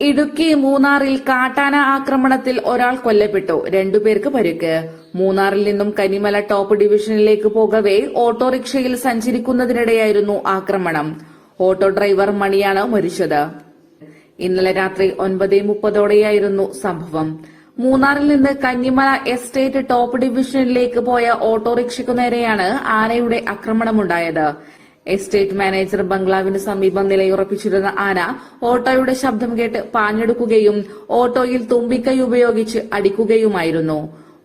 ഇടുക്കി മൂന്നാറിൽ കാട്ടാന ആക്രമണത്തിൽ ഒരാൾ കൊല്ലപ്പെട്ടു. രണ്ടുപേർക്ക് പരിക്ക്. മൂന്നാറിൽ നിന്നും കനിമല ടോപ്പ് ഡിവിഷനിലേക്ക് പോകവെ ഓട്ടോറിക്ഷയിൽ സഞ്ചരിക്കുന്നതിനിടെയായിരുന്നു ആക്രമണം. ഓട്ടോ ഡ്രൈവർ മണിയാണ് മരിച്ചത്. ഇന്നലെ രാത്രി ഒൻപത് മുപ്പതോടെയായിരുന്നു സംഭവം. മൂന്നാറിൽ നിന്ന് കന്നിമല എസ്റ്റേറ്റ് ടോപ്പ് ഡിവിഷനിലേക്ക് പോയ ഓട്ടോറിക്ഷയ്ക്കു നേരെയാണ് ആനയുടെ ആക്രമണമുണ്ടായത്. എസ്റ്റേറ്റ് മാനേജർ ബംഗ്ലാവിന് സമീപം നിലയുറപ്പിച്ചിരുന്ന ആന ഓട്ടോയുടെ ശബ്ദം കേട്ട് പാഞ്ഞെടുക്കുകയും ഓട്ടോയിൽ തുമ്പിക്കൈ ഉപയോഗിച്ച് അടിക്കുകയുമായിരുന്നു.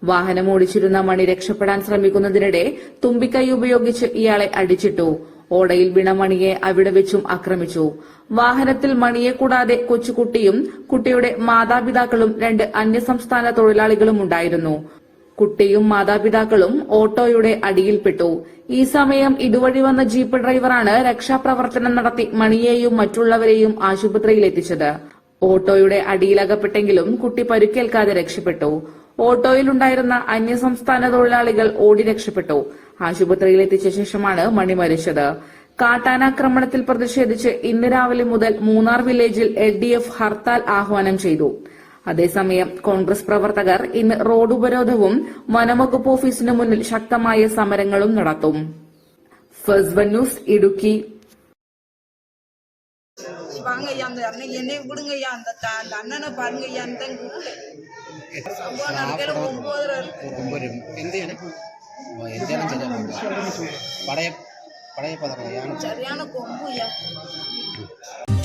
വാഹനം ഓടിച്ചിരുന്ന മണി രക്ഷപ്പെടാൻ ശ്രമിക്കുന്നതിനിടെ തുമ്പിക്കൈ ഉപയോഗിച്ച് ഇയാളെ അടിച്ചിട്ടു. ഓടയിൽ വീണ മണിയെ അവിടെ വെച്ചും ആക്രമിച്ചു. വാഹനത്തിൽ മണിയെ കൂടാതെ കൊച്ചുകുട്ടിയും കുട്ടിയുടെ മാതാപിതാക്കളും രണ്ട് അന്യസംസ്ഥാന തൊഴിലാളികളും ഉണ്ടായിരുന്നു. കുട്ടിയും മാതാപിതാക്കളും ഓട്ടോയുടെ അടിയിൽപ്പെട്ടു. ഈ സമയം ഇതുവഴി വന്ന ജീപ്പ് ഡ്രൈവറാണ് രക്ഷാപ്രവർത്തനം നടത്തി മണിയെയും മറ്റുള്ളവരെയും ആശുപത്രിയിൽ എത്തിച്ചത് ഓട്ടോയുടെ അടിയിലകപ്പെട്ടെങ്കിലും കുട്ടി പരുക്കേൽക്കാതെ രക്ഷപ്പെട്ടു. ഓട്ടോയിലുണ്ടായിരുന്ന അന്യസംസ്ഥാന തൊഴിലാളികൾ ഓടി രക്ഷപ്പെട്ടു. ആശുപത്രിയിൽ എത്തിച്ച ശേഷമാണ് മണി മരിച്ചത്. കാട്ടാനാക്രമണത്തിൽ പ്രതിഷേധിച്ച് ഇന്ന് രാവിലെ മുതൽ മൂന്നാർ വില്ലേജിൽ എൽ ഡി എഫ് ഹർത്താൽ ആഹ്വാനം ചെയ്തു. അതേസമയം കോൺഗ്രസ് പ്രവർത്തകർ ഇന്ന് റോഡ് ഉപരോധവും വനംവകുപ്പ് ഓഫീസിന് മുന്നിൽ ശക്തമായ സമരങ്ങളും നടത്തും ഫസ്റ്റ് വൺ ന്യൂസ് ഇടുക്കി வாங்க ஐயா அந்த அண்ணன் என்னை விடுங்க ஐயா அந்த த- அந்த அண்ணனை பாருங்க ஐயா அந்த சம்பவம் நடக்கையில ஒன்பதரை ഒമ്പരും എന്ത് ചെയ്യണം ഓ, എന്തേലും ചെയ്താൽ പടയ പടയ പതക്കയാണ് சரியான கொம்பு ஐயா